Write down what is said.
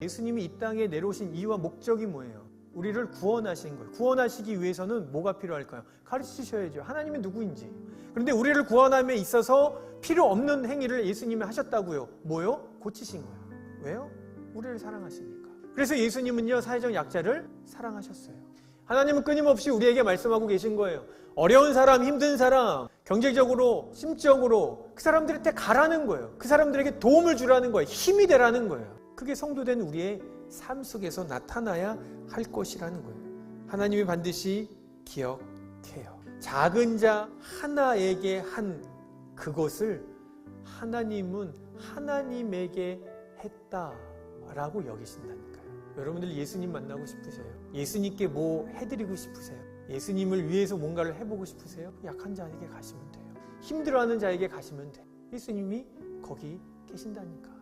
예수님이 이 땅에 내려오신 이유와 목적이 뭐예요? 우리를 구원하신 거예요. 구원하시기 위해서는 뭐가 필요할까요? 가르치셔야죠. 하나님이 누구인지. 그런데 우리를 구원함에 있어서 필요 없는 행위를 예수님이 하셨다고요. 뭐요? 고치신 거예요. 왜요? 우리를 사랑하시니까. 그래서 예수님은요, 사회적 약자를 사랑하셨어요. 하나님은 끊임없이 우리에게 말씀하고 계신 거예요. 어려운 사람, 힘든 사람, 경제적으로, 심적으로 그 사람들한테 가라는 거예요. 그 사람들에게 도움을 주라는 거예요. 힘이 되라는 거예요. 그게 성도된 우리의 삶 속에서 나타나야 할 것이라는 거예요. 하나님이 반드시 기억해요. 작은 자 하나에게 한 그것을 하나님은 하나님에게 했다라고 여기신다니까요. 여러분들 예수님 만나고 싶으세요? 예수님께 뭐 해드리고 싶으세요? 예수님을 위해서 뭔가를 해보고 싶으세요? 약한 자에게 가시면 돼요. 힘들어하는 자에게 가시면 돼요. 예수님이 거기 계신다니까.